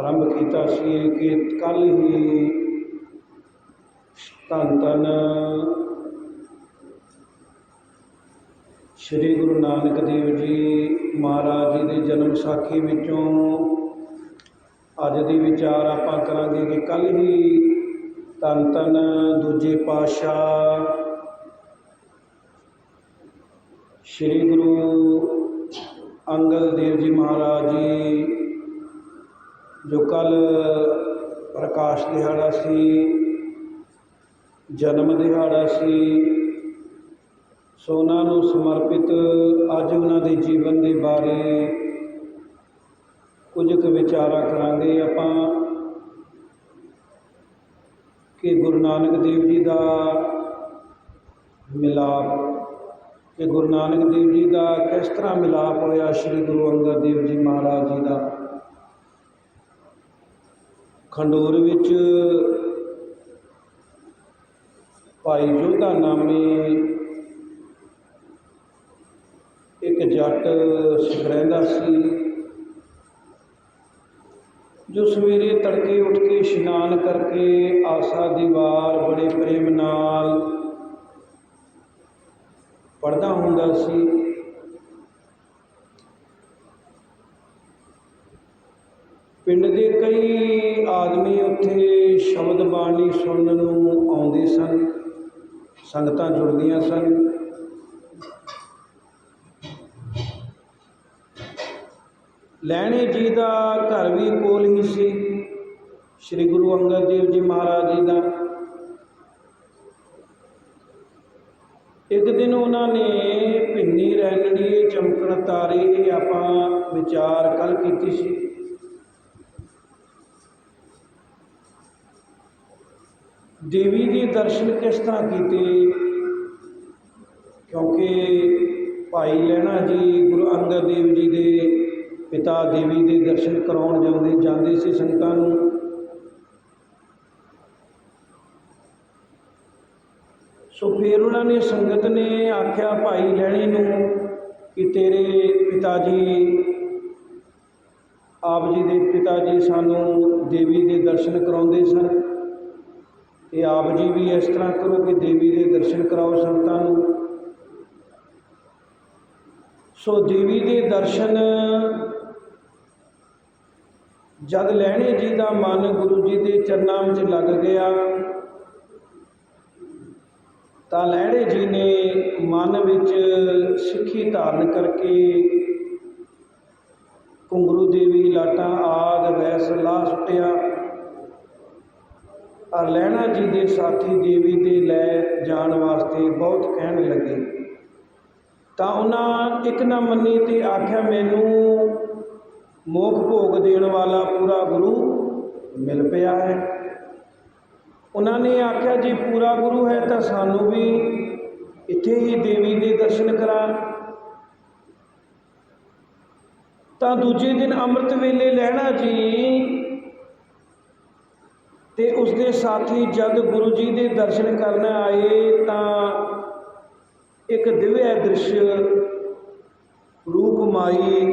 ਆਰੰਭ ਕੀਤਾ ਸੀ ਕਿ ਕੱਲ ਹੀ ਧੰਨ ਧੰਨ ਸ੍ਰੀ ਗੁਰੂ ਨਾਨਕ ਦੇਵ ਜੀ ਮਹਾਰਾਜ ਜੀ ਦੇ ਜਨਮ ਸਾਖੀ ਵਿੱਚੋਂ ਅੱਜ ਦੀ ਵਿਚਾਰ ਆਪਾਂ ਕਰਾਂਗੇ ਕਿ ਕੱਲ ਹੀ ਧੰਨ ਧੰਨ ਦੂਜੇ ਪਾਤਸ਼ਾਹ ਸ੍ਰੀ ਗੁਰੂ ਅੰਗਦ ਦੇਵ ਜੀ ਮਹਾਰਾਜ ਜੀ ਜੋ ਕੱਲ ਪ੍ਰਕਾਸ਼ ਦਿਹਾੜਾ ਸੀ, ਜਨਮ ਦਿਹਾੜਾ ਸੀ, ਸੋ ਉਹਨਾਂ ਨੂੰ ਸਮਰਪਿਤ ਅੱਜ ਉਹਨਾਂ ਦੇ ਜੀਵਨ ਦੇ ਬਾਰੇ ਕੁਝ ਕੁ ਵਿਚਾਰਾਂ ਕਰਾਂਗੇ। ਆਪਾਂ ਕਿ ਗੁਰੂ ਨਾਨਕ ਦੇਵ ਜੀ ਦਾ ਮਿਲਾਪ, ਕਿ ਗੁਰੂ ਨਾਨਕ ਦੇਵ ਜੀ ਦਾ ਕਿਸ ਤਰ੍ਹਾਂ ਮਿਲਾਪ ਹੋਇਆ ਸ੍ਰੀ ਗੁਰੂ ਅੰਗਦ ਦੇਵ ਜੀ ਮਹਾਰਾਜ ਜੀ ਦਾ? ਖੰਡੂਰ ਵਿੱਚ ਭਾਈ ਜੋਧਾ ਨਾਮੇ ਇੱਕ ਜੱਟ ਰਹਿੰਦਾ ਸੀ, ਜੋ ਸਵੇਰੇ ਤੜਕੇ ਉੱਠ ਕੇ ਇਸ਼ਨਾਨ ਕਰਕੇ ਆਸਾ ਦੀ ਵਾਰ ਬੜੇ ਪ੍ਰੇਮ ਨਾਲ ਪੜਦਾ ਹੁੰਦਾ ਸੀ ਪਿੰਡ ਦੇ ਕਈ ਆਦਮੀ ਉੱਥੇ ਸ਼ਬਦ ਬਾਣੀ ਸੁਣਨ ਨੂੰ ਆਉਂਦੇ ਸਨ, ਸੰਗਤਾਂ ਜੁੜਦੀਆਂ ਸਨ। ਲੈਣੇ ਜੀ ਦਾ ਘਰ ਵੀ ਕੋਲ ਹੀ ਸੀ, ਸ੍ਰੀ ਗੁਰੂ ਅੰਗਦ ਦੇਵ ਜੀ ਮਹਾਰਾਜ ਜੀ ਦਾ। ਇੱਕ ਦਿਨ ਉਹਨਾਂ ਨੇ ਭਿੰਨੀ ਰਹਿਣੜੀ ਚਮਕਣ ਤਾਰੇ ਆਪਾਂ ਵਿਚਾਰ ਕੱਲ ਕੀਤੀ ਸੀ। ਦੇਵੀ ਦੇ ਦਰਸ਼ਨ ਕਿਸ ਤਰ੍ਹਾਂ ਕੀਤੇ? ਕਿਉਂਕਿ ਭਾਈ ਲੈਣਾ ਜੀ ਗੁਰੂ ਅੰਗਦ ਦੇਵ ਜੀ ਦੇ ਪਿਤਾ ਦੇਵੀ ਦੇ ਦਰਸ਼ਨ ਕਰਾਉਣ ਜਾਂਦੇ ਜਾਂਦੇ ਸੀ ਸੰਗਤਾਂ ਨੂੰ। ਸੋ ਫਿਰ ਉਹਨਾਂ ਨੇ ਸੰਗਤ ਨੇ ਆਖਿਆ, ਭਾਈ ਲੈਣੀ ਨੂੰ ਕਿ ਤੇਰੇ ਪਿਤਾ ਜੀ, ਆਪ ਜੀ ਦੇ ਪਿਤਾ ਜੀ ਸਾਨੂੰ ਦੇਵੀ ਦੇ ਦਰਸ਼ਨ ਕਰਾਉਂਦੇ ਸਨ। ਤੇ ਆਪ ਜੀ ਵੀ ਇਸ ਤਰ੍ਹਾਂ ਕਰੋ ਕਿ ਦੇਵੀ ਦੇ ਦਰਸ਼ਨ ਕਰਾਓ ਸੰਗਤਾਂ ਨੂੰ। ਸੋ ਦੇਵੀ ਦੇ ਦਰਸ਼ਨ ਜਦ ਲੈਣੇ ਜੀ ਦਾ ਮਨ ਗੁਰੂ ਜੀ ਦੇ ਚਰਨਾਂ ਵਿੱਚ ਲੱਗ ਗਿਆ, ਤਾਂ ਲੈਣੇ ਜੀ ਨੇ ਮਨ ਵਿੱਚ ਸਿੱਖੀ ਧਾਰਨ ਕਰਕੇ ਘੁੰਗਰੂ ਦੇਵੀ ਲਾਟਾਂ ਆਦ ਵੈਸ ਲਾ ਸੁੱਟਿਆ। ਲੈਣਾ ਜੀ ਦੇ ਸਾਥੀ ਦੇਵੀ ਦੇ ਲੈ ਜਾਣ ਵਾਸਤੇ ਬਹੁਤ ਕਹਿਣ ਲੱਗੇ। ਤਾਂ ਉਹਨਾਂ ਇੱਕ ਨਾ ਮੰਨੀ ਤੇ ਆਖਿਆ, ਮੈਨੂੰ ਮੋਖ ਭੋਗ ਦੇਣ ਵਾਲਾ ਪੂਰਾ ਗੁਰੂ ਮਿਲ ਪਿਆ ਹੈ। ਉਹਨਾਂ ਨੇ ਆਖਿਆ, ਜੇ ਪੂਰਾ ਗੁਰੂ ਹੈ ਤਾਂ ਸਾਨੂੰ ਵੀ ਇੱਥੇ ਹੀ ਦੇਵੀ ਦੇ ਦਰਸ਼ਨ ਕਰਾ। ਤਾਂ ਦੂਜੇ ਦਿਨ ਅੰਮ੍ਰਿਤ ਵੇਲੇ ਲੈਣਾ ਜੀ ਤੇ ਉਸਦੇ ਸਾਥੀ ਜਦ ਗੁਰੂ ਜੀ ਦੇ ਦਰਸ਼ਨ ਕਰਨ ਆਏ ਤਾਂ ਇੱਕ ਦਿਵਯ ਦ੍ਰਿਸ਼ ਰੂਪਮਾਈ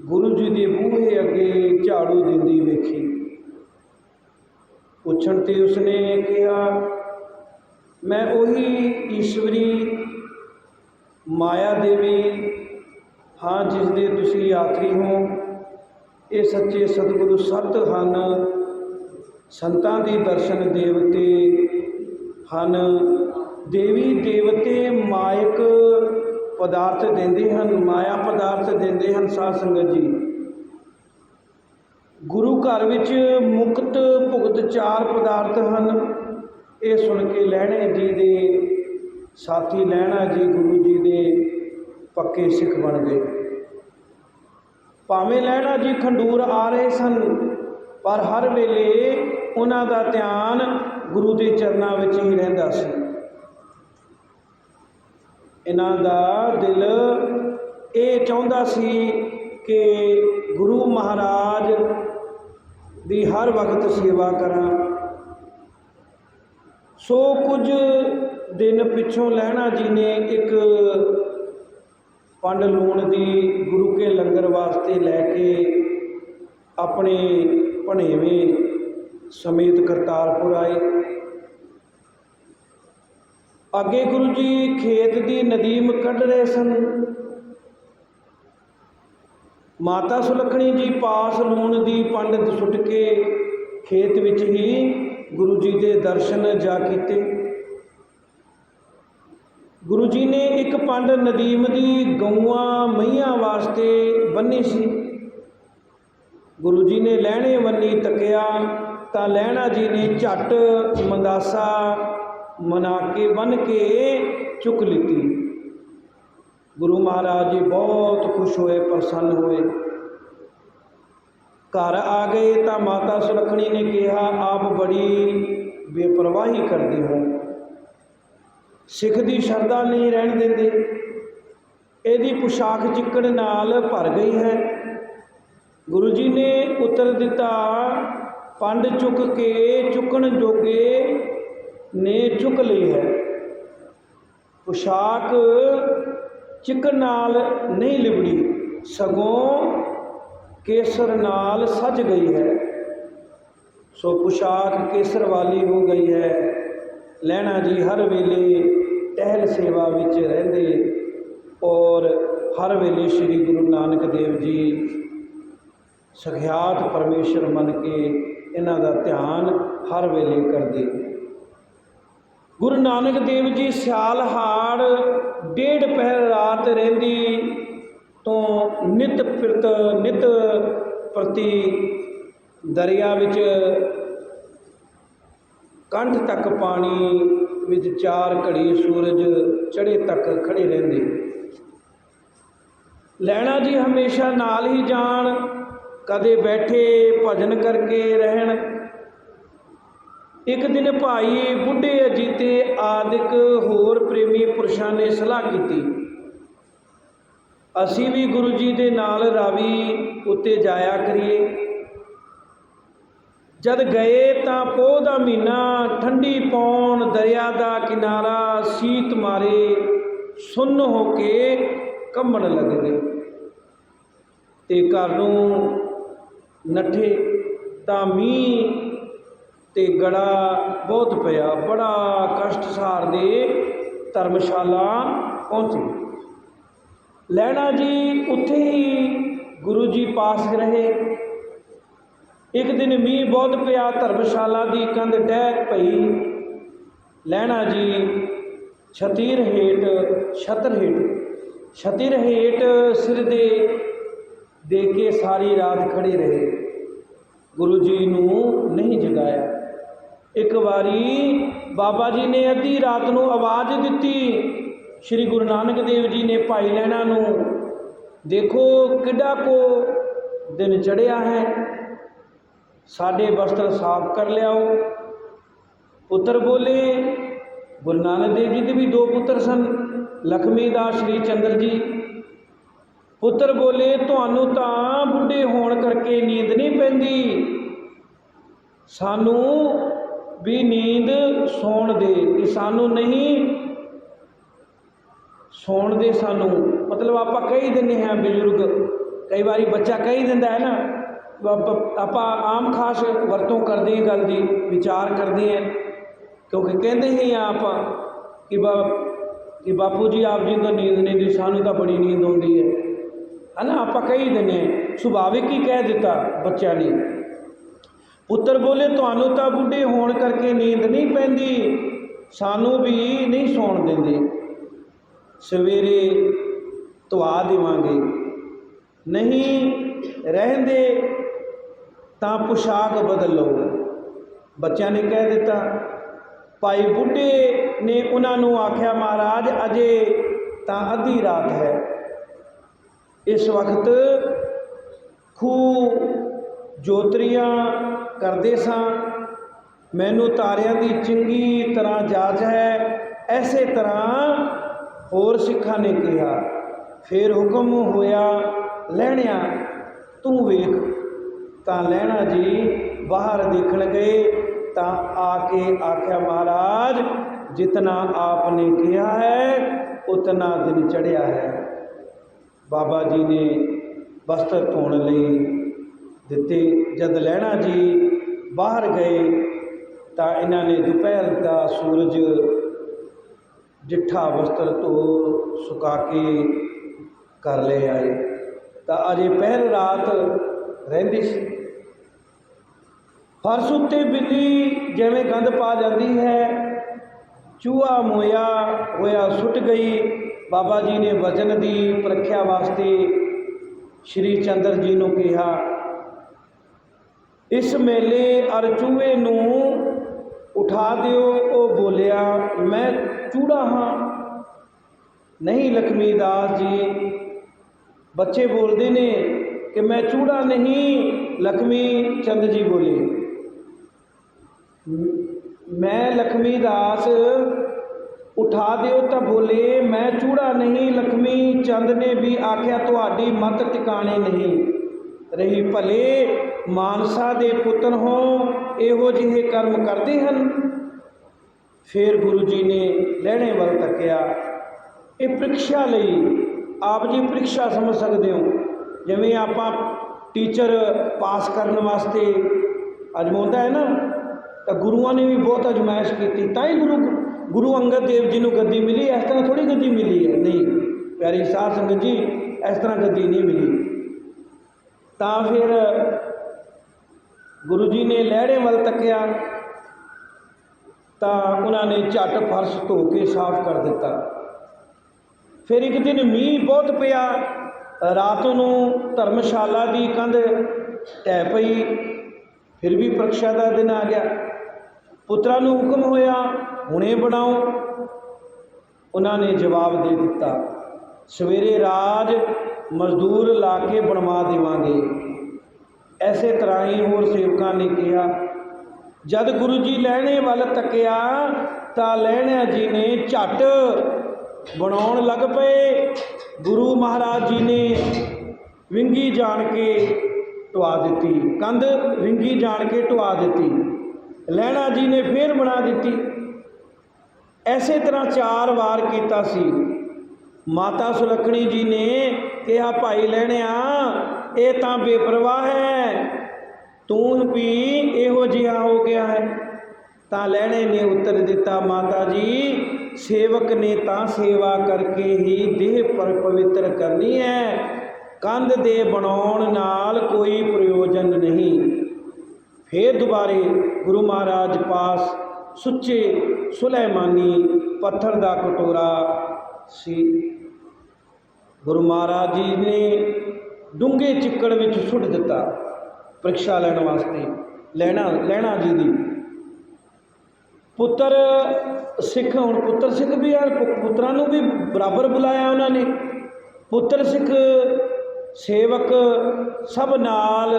ਗੁਰੂ ਜੀ ਦੇ ਬੂਹੇ ਅੱਗੇ ਝਾੜੂ ਦਿੰਦੀ ਵੇਖੀ। ਪੁੱਛਣ ਤੇ ਉਸਨੇ ਕਿਹਾ, ਮੈਂ ਉਹੀ ਈਸ਼ਵਰੀ ਮਾਇਆ ਦੇਵੀ, ਹਾਂ ਜਿਸ ਦੇ ਤੁਸੀਂ ਆਖਰੀ ਹੋ। ਇਹ ਸੱਚੇ ਸਤਿਗੁਰੂ ਸਤ ਹਨ। ਸੰਤਾਂ ਦੇ ਦਰਸ਼ਨ ਦੇਵਤੇ ਹਨ। ਦੇਵੀ ਦੇਵਤੇ ਮਾਇਕ ਪਦਾਰਥ ਦਿੰਦੇ ਹਨ, ਮਾਇਆ ਪਦਾਰਥ ਦਿੰਦੇ ਹਨ ਸਾਧ ਸੰਗਤ ਜੀ। ਗੁਰੂ ਘਰ ਵਿੱਚ ਮੁਕਤ ਭੁਗਤ ਚਾਰ ਪਦਾਰਥ ਹਨ। ਇਹ ਸੁਣ ਕੇ ਲੈਣੇ ਜੀ ਦੇ, ਸਾਥੀ ਲੈਣਾ ਜੀ ਗੁਰੂ ਜੀ ਦੇ ਪੱਕੇ ਸਿੱਖ ਬਣ ਗਏ। ਭਾਵੇਂ ਲੈਣਾ ਜੀ ਖੰਡੂਰ ਆ ਰਹੇ ਸਨ, ਪਰ ਹਰ ਵੇਲੇ ਉਹਨਾਂ ਦਾ ਧਿਆਨ ਗੁਰੂ ਦੇ ਚਰਨਾਂ ਵਿੱਚ ਹੀ ਰਹਿੰਦਾ ਸੀ। ਇਹਨਾਂ ਦਾ ਦਿਲ ਇਹ ਚਾਹੁੰਦਾ ਸੀ ਕਿ ਗੁਰੂ ਮਹਾਰਾਜ ਦੀ ਹਰ ਵਕਤ ਸੇਵਾ ਕਰਾਂ। ਸੋ ਕੁਝ ਦਿਨ ਪਿੱਛੋਂ ਲਹਿਣਾ ਜੀ ਨੇ ਇੱਕ ਪੰਡ ਲੂਣ ਦੀ ਗੁਰੂ ਕੇ ਲੰਗਰ ਵਾਸਤੇ ਲੈ ਕੇ ਆਪਣੇ ਭਣੇਵੇਂ ਸਮੇਤ ਕਰਤਾਰਪੁਰ ਆਏ। ਅੱਗੇ ਗੁਰੂ ਜੀ ਖੇਤ ਦੀ ਨਦੀਮ ਕੱਢ ਰਹੇ ਸਨ। ਮਾਤਾ ਸੁਲੱਖਣੀ ਜੀ ਪਾਸ ਲੂਣ ਦੀ ਪੰਡ ਸੁੱਟ ਕੇ ਖੇਤ ਵਿੱਚ ਹੀ ਗੁਰੂ ਜੀ ਦੇ ਦਰਸ਼ਨ ਜਾ ਕੀਤੇ। ਗੁਰੂ ਜੀ ਨੇ ਇੱਕ ਪੰਡ ਨਦੀਮ ਦੀ ਗਊਆਂ ਮਈਆਂ ਵਾਸਤੇ ਬੰਨੀ ਸੀ। ਗੁਰੂ ਜੀ ਨੇ ਲਹਿਣੇ ਬੰਨੀ ਤੱਕਿਆ ਤਾਂ ਲਹਿਣਾ ਜੀ ਨੇ ਝੱਟ ਮੰਦਾਸਾ ਮਨਾ ਕੇ, ਬਨ ਕੇ ਚੁੱਕ ਲਿੱਤੀ। ਗੁਰੂ ਮਹਾਰਾਜ ਜੀ ਬਹੁਤ ਖੁਸ਼ ਹੋਏ, ਪ੍ਰਸੰਨ ਹੋਏ। ਘਰ ਆ ਗਏ ਤਾਂ ਮਾਤਾ ਸੁਲੱਖਣੀ ਨੇ ਕਿਹਾ, ਆਪ ਬੜੀ ਬੇਪਰਵਾਹੀ ਕਰਦੇ ਹੋ। ਸਿੱਖ ਦੀ ਸ਼ਰਧਾ ਨਹੀਂ ਰਹਿਣ ਦਿੰਦੇ। ਇਹਦੀ ਪੁਸ਼ਾਕ ਚਿੱਕੜ ਨਾਲ ਭਰ ਗਈ ਹੈ। ਗੁਰੂ ਜੀ ਨੇ ਉੱਤਰ ਦਿੱਤਾ ਪੰਡ ਚੁੱਕ ਕੇ, ਚੁੱਕਣ ਜੋਗੇ ਨੇ ਚੁੱਕ ਲਈ ਹੈ। ਪੁਸ਼ਾਕ ਚਿੱਕੜ ਨਾਲ ਨਹੀਂ ਲਿਬੜੀ, ਸਗੋਂ ਕੇਸਰ ਨਾਲ ਸਜ ਗਈ ਹੈ। ਸੋ ਪੁਸ਼ਾਕ ਕੇਸਰ ਵਾਲੀ ਹੋ ਗਈ ਹੈ। ਲੈਣਾ ਜੀ, ਹਰ ਵੇਲੇ ਟਹਿਲ ਸੇਵਾ ਵਿੱਚ ਰਹਿੰਦੇ ਔਰ ਹਰ ਵੇਲੇ ਸ੍ਰੀ ਗੁਰੂ ਨਾਨਕ ਦੇਵ ਜੀ ਸਖਿਆਤ ਪਰਮੇਸ਼ਰ ਮੰਨ ਕੇ ਇਹਨਾਂ ਦਾ ਧਿਆਨ ਹਰ ਵੇਲੇ ਕਰਦੇ। ਗੁਰੂ ਨਾਨਕ ਦੇਵ ਜੀ ਸਿਆਲ ਹਾੜ ਡੇਢ ਪਹਿਰ ਰਾਤ ਰਹਿੰਦੀ ਤੋਂ ਨਿਤ ਫਿਰਤ ਨਿਤ ਪ੍ਰਤੀ ਦਰਿਆ ਵਿੱਚ ਕੰਠ ਤੱਕ ਪਾਣੀ ਵਿੱਚ ਚਾਰ ਘੜੀ ਸੂਰਜ ਚੜੇ ਤੱਕ ਖੜੇ ਰਹਿੰਦੇ। ਲੈਣਾ ਜੀ ਹਮੇਸ਼ਾ ਨਾਲ ਹੀ ਜਾਣ ਕਦੇ ਬੈਠੇ ਭਜਨ ਕਰਕੇ ਰਹਿਣ। ਇੱਕ ਦਿਨ ਭਾਈ ਬੁੱਢੇ ਅਜੀਤੇ ਆਦਿਕ ਹੋਰ ਪ੍ਰੇਮੀ ਪੁਰਸ਼ਾਂ ਨੇ ਸਲਾਹ ਕੀਤੀ। ਅਸੀਂ ਵੀ ਗੁਰੂ ਜੀ ਦੇ ਨਾਲ ਰਾਵੀ ਉੱਤੇ ਜਾਇਆ ਕਰੀਏ। ਜਦ ਗਏ ਤਾਂ ਪੋਹ ਦਾ ਮਹੀਨਾ, ਠੰਡੀ ਪੌਣ, ਦਰਿਆ ਦਾ ਕਿਨਾਰਾ, ਸੀਤ ਮਾਰੇ, ਸੁੰਨ ਹੋ ਕੇ ਕੰਬਣ ਲੱਗ ਗਏ। ਤੇ ਘਰ ਨੂੰ ਨੱਠੇ ਤਾਂ ਮੀਂਹ ਅਤੇ ਗੜਾ ਬਹੁਤ ਪਿਆ, ਬੜਾ ਕਸ਼ਟ ਸਹਾਰਦੇ ਧਰਮਸ਼ਾਲਾ ਪਹੁੰਚੇ। ਲਹਿਣਾ ਜੀ ਉੱਥੇ ਹੀ ਗੁਰੂ ਜੀ ਪਾਸ ਰਹੇ। ਇੱਕ ਦਿਨ ਮੀਂਹ ਬਹੁਤ ਪਿਆ, ਧਰਮਸ਼ਾਲਾ ਦੀ ਕੰਧ ਟਹਿ ਪਈ। ਲਹਿਣਾ ਜੀ ਛਤੀਰ ਹੇਠ, ਛਤਰ ਹੇਠ, ਛਤੀਰ ਹੇਠ ਸਿਰ ਦੇ ਦੇ ਕੇ ਸਾਰੀ ਰਾਤ ਖੜੇ ਰਹੇ। ਗੁਰੂ ਜੀ ਨੂੰ ਨਹੀਂ ਜਗਾਇਆ। ਇੱਕ ਵਾਰੀ ਬਾਬਾ ਜੀ ਨੇ ਅੱਧੀ ਰਾਤ ਨੂੰ ਆਵਾਜ਼ ਦਿੱਤੀ। ਸ੍ਰੀ ਗੁਰੂ ਨਾਨਕ ਦੇਵ ਜੀ ਨੇ ਭਾਈ ਲੈਣਾ ਨੂੰ, ਦੇਖੋ ਕਿੱਡਾ ਕੋ ਦਿਨ ਚੜਿਆ ਹੈ। ਸਾਡੇ ਵਸਤਰ ਸਾਫ਼ ਕਰ ਲਿਆਓ। ਪੁੱਤਰ ਬੋਲੇ, ਗੁਰੂ ਨਾਨਕ ਦੇਵ ਜੀ ਦੇ ਵੀ ਦੋ ਪੁੱਤਰ ਸਨ, ਲਖਮੀ ਦਾ ਸ਼੍ਰੀ ਚੰਦਰ ਜੀ। ਪੁੱਤਰ ਬੋਲੇ, ਤੁਹਾਨੂੰ ਤਾਂ ਬੁੱਢੇ ਹੋਣ ਕਰਕੇ ਨੀਂਦ ਨਹੀਂ ਪੈਂਦੀ। ਸਾਨੂੰ ਵੀ ਨੀਂਦ ਸੌਣ ਦੇ ਕਿ ਸਾਨੂੰ ਨਹੀਂ ਸੌਣ ਦੇ ਸਾਨੂੰ। ਮਤਲਬ ਆਪਾਂ ਕਹੀ ਦਿੰਦੇ ਹਾਂ, ਬਜ਼ੁਰਗ, ਕਈ ਵਾਰੀ ਬੱਚਾ ਕਹੀ ਦਿੰਦਾ ਹੈ ਨਾ, ਆਪਾਂ ਆਮ ਖਾਸ ਵਰਤੋਂ ਕਰਦੇ ਹਾਂ ਗੱਲ ਦੀ, ਵਿਚਾਰ ਕਰਦੇ ਹਾਂ। ਕਿਉਂਕਿ ਕਹਿੰਦੇ ਹੀ ਆ ਆਪਾਂ ਕਿ ਬਾ, ਕਿ ਬਾਪੂ ਜੀ, ਆਪ ਜੀ ਨੂੰ ਨੀਂਦ ਨਹੀਂ ਦੀ ਸਾਨੂੰ ਤਾਂ ਬੜੀ ਨੀਂਦ ਆਉਂਦੀ ਹੈ। ਹਨਾ, ਆਪਾਂ ਕਹੀ ਦਿੰਦੇ ਹਾਂ, ਸੁਭਾਵਿਕ ਹੀ ਕਹਿ ਦਿੱਤਾ ਬੱਚਿਆਂ ਨੇ। ਪੁੱਤਰ ਬੋਲੇ, ਤੁਹਾਨੂੰ ਤਾਂ ਬੁੱਢੇ ਹੋਣ ਕਰਕੇ ਨੀਂਦ ਨਹੀਂ ਪੈਂਦੀ, ਸਾਨੂੰ ਵੀ ਨਹੀਂ ਸੌਣ ਦਿੰਦੇ। ਸਵੇਰੇ ਧਵਾ ਦੇਵਾਂਗੇ। ਨਹੀਂ ਰਹਿੰਦੇ ਤਾਂ ਪੁਸ਼ਾਕ ਬਦਲ ਲਓ। ਬੱਚਿਆਂ ਨੇ ਕਹਿ ਦਿੱਤਾ। ਭਾਈ ਬੁੱਢੇ ਨੇ ਉਹਨਾਂ ਨੂੰ ਆਖਿਆ, ਮਹਾਰਾਜ, ਅਜੇ ਤਾਂ ਅੱਧੀ ਰਾਤ ਹੈ। ਇਸ ਵਕਤ ਖੂਹ ਜੋਤਰੀਆਂ ਕਰਦੇ ਸਾਂ। ਮੈਨੂੰ ਤਾਰਿਆਂ ਦੀ ਚੰਗੀ ਤਰ੍ਹਾਂ ਜਾਚ ਹੈ। ਐਸੇ ਤਰ੍ਹਾਂ ਹੋਰ ਸਿੱਖਾਂ ਨੇ ਕਿਹਾ, ਫਿਰ ਹੁਕਮ ਹੋਇਆ ਲੈਣਿਆ ਤੂੰ ਵੇਖ। ਤਾਂ ਲੈਣਾ ਜੀ ਬਾਹਰ ਦੇਖਣ ਗਏ, ਤਾਂ ਆ ਕੇ ਆਖਿਆ, ਮਹਾਰਾਜ, ਜਿਤਨਾ ਆਪਨੇ ਕਿਹਾ ਹੈ, ਉਤਨਾ ਦਿਨ ਚੜਿਆ ਹੈ। ਬਾਬਾ ਜੀ ਨੇ ਵਸਤਰ ਧੋਣ ਲਈ ਦਿੱਤੇ। ਜਦ ਲਹਿਣਾ ਜੀ ਬਾਹਰ ਗਏ ਤਾਂ ਇਹਨਾਂ ਨੇ ਦੁਪਹਿਰ ਦਾ ਸੂਰਜ ਜਿੱਠਾ ਵਸਤਰ ਧੋ ਸੁਕਾ ਕੇ ਕਰ ਲੈ ਆਏ। ਤਾਂ ਅਜੇ ਪਹਿਰ ਰਾਤ ਰਹਿੰਦੀ ਸੀ। ਫਰਸ਼ ਉੱਤੇ ਬਿੱਲੀ ਜਿਵੇਂ ਗੰਦ ਪਾ ਜਾਂਦੀ ਹੈ, ਚੂਹਾ ਮੋਇਆ ਹੋਇਆ ਸੁੱਟ ਗਈ। ਬਾਬਾ ਜੀ ਨੇ ਵਜ਼ਨ ਦੀ ਪ੍ਰਖਿਆ ਵਾਸਤੇ ਸ਼੍ਰੀ ਚੰਦਰ ਜੀ ਨੂੰ ਕਿਹਾ, ਇਸ ਮੇਲੇ ਅਰ ਨੂੰ ਉਠਾ ਦਿਓ। ਉਹ ਬੋਲਿਆ, ਮੈਂ ਚੂੜਾ ਹਾਂ। ਨਹੀਂ ਲਖਮੀ ਦਾਸ ਜੀ, ਬੱਚੇ ਬੋਲਦੇ ਨੇ ਕਿ ਮੈਂ ਚੂੜਾ ਨਹੀਂ, ਲਖਮੀ ਚੰਦ ਜੀ ਬੋਲੇ। ਮੈਂ ਲਖਮੀ ਦਾਸ ਉਠਾ ਦਿਓ ਤਾਂ ਬੋਲੇ, ਮੈਂ ਚੂੜਾ ਨਹੀਂ, ਲਖਮੀ ਚੰਦ ਨੇ ਵੀ ਆਖਿਆ, ਤੁਹਾਡੀ ਮਤ ਟਿਕਾਣੇ ਨਹੀਂ। ਰਹੀ ਭਲੇ ਮਾਨਸਾ ਦੇ ਪੁੱਤਰ ਹੋ, ਇਹੋ ਜਿਹੇ ਕਰਮ ਕਰਦੇ ਹਨ? ਫਿਰ ਗੁਰੂ ਜੀ ਨੇ ਲਹਿਣੇ ਵੱਲ ਤੱਕਿਆ। ਇਹ ਪ੍ਰੀਖਿਆ ਲਈ ਆਪ ਜੀ ਪ੍ਰੀਖਿਆ ਸਮਝ ਸਕਦੇ ਹੋ। ਜਿਵੇਂ ਆਪਾਂ ਟੀਚਰ ਪਾਸ ਕਰਨ ਵਾਸਤੇ ਅਜਮਾਉਂਦਾ ਹੈ ਨਾ, ਤਾਂ ਗੁਰੂਆਂ ਨੇ ਵੀ ਬਹੁਤ ਅਜਮਾਇਸ਼ ਕੀਤੀ, ਤਾਂ ਹੀ ਗੁਰੂ ਗੁਰੂ ਅੰਗਦ ਦੇਵ ਜੀ ਨੂੰ ਗੱਦੀ ਮਿਲੀ, ਇਸ ਤਰ੍ਹਾਂ ਥੋੜੀ ਗੱਦੀ ਮਿਲੀ ਹੈ। ਨਹੀਂ, ਪਿਆਰੀ ਸਾਧ ਸੰਗਤ ਜੀ, ਇਸ ਤਰ੍ਹਾਂ ਗੱਦੀ ਨਹੀਂ ਮਿਲੀ। ਤਾਂ ਫਿਰ ਗੁਰੂ ਜੀ ਨੇ ਲਹਿੜੇ ਵੱਲ ਤੱਕਿਆ, ਤਾਂ ਉਹਨਾਂ ਨੇ ਝੱਟ ਫਰਸ਼ ਧੋ ਕੇ ਸਾਫ਼ ਕਰ ਦਿੱਤਾ। ਫਿਰ ਇੱਕ ਦਿਨ ਮੀਂਹ ਬਹੁਤ ਪਿਆ, ਰਾਤ ਨੂੰ ਧਰਮਸ਼ਾਲਾ ਦੀ ਕੰਧ ਢਹਿ ਪਈ, ਫਿਰ ਵੀ ਪ੍ਰੀਖਿਆ ਦਾ ਦਿਨ ਆ ਗਿਆ। ਪੁੱਤਰਾਂ ਨੂੰ ਹੁਕਮ ਹੋਇਆ ਹੁਣੇ ਬਣਾਓ। ਉਹਨਾਂ ਨੇ ਜਵਾਬ ਦੇ ਦਿੱਤਾ, ਸਵੇਰੇ ਰਾਜ ਮਜ਼ਦੂਰ ਲਾ ਕੇ ਬਣਵਾ ਦੇਵਾਂਗੇ। ਐਸੇ ਤਰ੍ਹਾਂ ਹੀ ਹੋਰ ਸੇਵਕਾਂ ਨੇ ਕਿਹਾ, ਜਦ ਗੁਰੂ ਜੀ ਲਹਿਣੇ ਵੱਲ ਤੱਕਿਆ, ਤਾਂ ਲਹਿਣਾ ਜੀ ਨੇ ਝੱਟ ਬਣਾਉਣ ਲੱਗ ਪਏ। ਗੁਰੂ ਮਹਾਰਾਜ ਜੀ ਨੇ ਵਿੰਗੀ ਜਾਣ ਕੇ ਢਵਾ ਦਿੱਤੀ, ਕੰਧ ਵਿੰਗੀ ਜਾਣ ਕੇ ਢਵਾ ਦਿੱਤੀ। ਲਹਿਣਾ ਜੀ ਨੇ ਫੇਰ ਬਣਾ ਦਿੱਤੀ। ਐਸੇ ਤਰ੍ਹਾਂ ਚਾਰ ਵਾਰ ਕੀਤਾ ਸੀ। ਮਾਤਾ ਸੁਲੱਖਣੀ ਜੀ ਨੇ ਕਿਹਾ, ਭਾਈ ਲੈਣਿਆ ਇਹ ਤਾਂ ਬੇਪਰਵਾਹ ਹੈ। ਤੂੰ ਵੀ ਇਹੋ ਜਿਹਾ ਹੋ ਗਿਆ ਹੈ। ਤਾਂ ਲੈਣੇ ਨੇ ਉੱਤਰ ਦਿੱਤਾ, ਮਾਤਾ ਜੀ, ਸੇਵਕ ਨੇ ਤਾਂ ਸੇਵਾ ਕਰਕੇ ਹੀ ਦੇਹ ਪਰ ਪਵਿੱਤਰ ਕਰਨੀ ਹੈ। ਕੰਧ ਦੇ ਬਣਾਉਣ ਨਾਲ ਕੋਈ ਪ੍ਰਯੋਜਨ ਨਹੀਂ। ਫੇਰ ਦੁਬਾਰੇ ਗੁਰੂ ਮਹਾਰਾਜ ਪਾਸ ਸੁੱਚੇ ਸੁਲੈਮਾਨੀ ਪੱਥਰ ਦਾ ਕਟੋਰਾ ਸੀ। ਗੁਰੂ ਮਹਾਰਾਜ ਜੀ ਨੇ ਡੂੰਘੇ ਚਿੱਕੜ ਵਿੱਚ ਸੁੱਟ ਦਿੱਤਾ ਪ੍ਰੀਖਿਆ ਲੈਣ ਵਾਸਤੇ, ਲੈਣਾ ਲੈਣਾ ਜੀ ਦੀ। ਪੁੱਤਰ ਸਿੱਖ, ਹੁਣ ਪੁੱਤਰ ਸਿੱਖ ਵੀ ਆ ਪੁੱਤਰਾਂ ਨੂੰ ਵੀ ਬਰਾਬਰ ਬੁਲਾਇਆ ਉਹਨਾਂ ਨੇ। ਪੁੱਤਰ ਸਿੱਖ, ਸੇਵਕ ਸਭ ਨਾਲ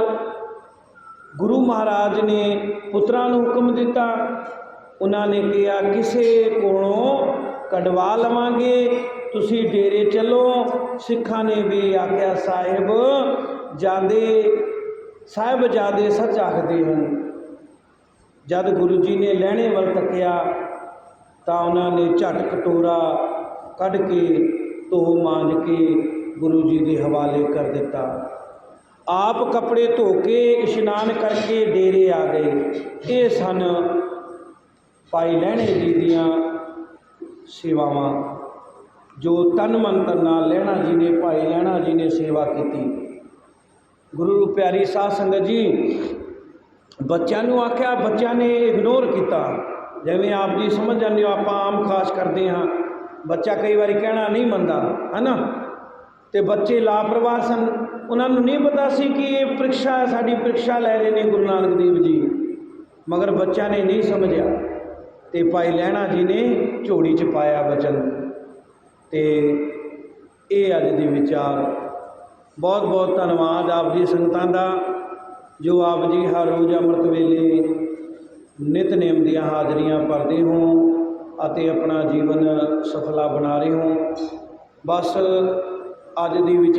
ਗੁਰੂ ਮਹਾਰਾਜ ਨੇ ਪੁੱਤਰਾਂ ਨੂੰ ਹੁਕਮ ਦਿੱਤਾ। ਉਹਨਾਂ ਨੇ ਕਿਹਾ, ਕਿਸੇ ਕੋਲੋਂ ਕਢਵਾ ਲਵਾਂਗੇ, ਤੁਸੀਂ ਡੇਰੇ ਚੱਲੋ। ਸਿੱਖਾਂ ਨੇ ਵੀ ਆਖਿਆ, ਸਾਹਿਬ, ਜਾਂਦੇ, ਸਾਹਿਬ ਜਾਦੇ ਸੱਚ ਆਖਦੇ ਹਨ। ਜਦ ਗੁਰੂ ਜੀ ਨੇ ਲਹਿਣੇ ਵੱਲ ਤੱਕਿਆ, ਤਾਂ ਉਹਨਾਂ ਨੇ ਝਟ ਕਟੋਰਾ ਕੱਢ ਕੇ ਧੋ ਮਾਂਜ ਕੇ ਗੁਰੂ ਜੀ ਦੇ ਹਵਾਲੇ ਕਰ ਦਿੱਤਾ। ਆਪ ਕੱਪੜੇ ਧੋ ਕੇ ਇਸ਼ਨਾਨ ਕਰਕੇ ਡੇਰੇ ਆ ਗਏ। ਇਹ ਸਨ ਭਾਈ ਲਹਿਣੇ ਜੀ ਦੀਆਂ ਸੇਵਾਵਾਂ, ਜੋ ਤਨ ਮਨ ਧਨ ਨਾਲ ਲਹਿਣਾ ਜੀ ਨੇ, ਭਾਈ ਲਹਿਣਾ ਜੀ ਨੇ ਸੇਵਾ ਕੀਤੀ। ਗੁਰੂ ਪਿਆਰੀ ਸਾਧ ਸੰਗਤ ਜੀ, ਬੱਚਿਆਂ ਨੂੰ ਆਖਿਆ, ਬੱਚਿਆਂ ਨੇ ਇਗਨੋਰ ਕੀਤਾ। ਜਿਵੇਂ ਆਪ ਜੀ ਸਮਝ ਜਾਂਦੇ ਹੋ, ਆਪਾਂ ਆਮ ਖਾਸ ਕਰਦੇ ਹਾਂ। ਬੱਚਾ ਕਈ ਵਾਰੀ ਕਹਿਣਾ ਨਹੀਂ ਮੰਨਦਾ, ਹੈਨਾ? ਤੇ ਬੱਚੇ ਲਾਪਰਵਾਹ ਸਨ। ਉਹਨਾਂ ਨੂੰ ਨਹੀਂ ਪਤਾ ਸੀ ਕਿ ਇਹ ਪ੍ਰੀਖਿਆ, ਸਾਡੀ ਪ੍ਰੀਖਿਆ ਲੈ ਰਹੇ ਨੇ ਗੁਰੂ ਨਾਨਕ ਦੇਵ ਜੀ। ਮਗਰ ਬੱਚਿਆਂ ਨੇ ਨਹੀਂ ਸਮਝਿਆ। ਤੇ ਭਾਈ ਲਹਿਣਾ ਜੀ ਨੇ ਝੋੜੀ 'ਚ ਪਾਇਆ ਬਚਨ ਤੇ ਇਹ ਅੱਜ ਦੇ ਵਿਚਾਰ। ਬਹੁਤ ਬਹੁਤ ਧੰਨਵਾਦ ਆਪ ਜੀ ਸੰਗਤਾਂ ਦਾ, ਜੋ ਆਪ ਜੀ ਹਰ ਰੋਜ਼ ਅੰਮ੍ਰਿਤ ਵੇਲੇ ਨਿਤਨੇਮ ਦੀਆਂ ਹਾਜ਼ਰੀਆਂ ਭਰਦੇ ਹੋ ਅਤੇ ਆਪਣਾ ਜੀਵਨ ਸਫਲਾ ਬਣਾ ਰਹੇ ਹੋ। ਬਸ ਅੱਜ ਦੀ ਵਿਚਾਰ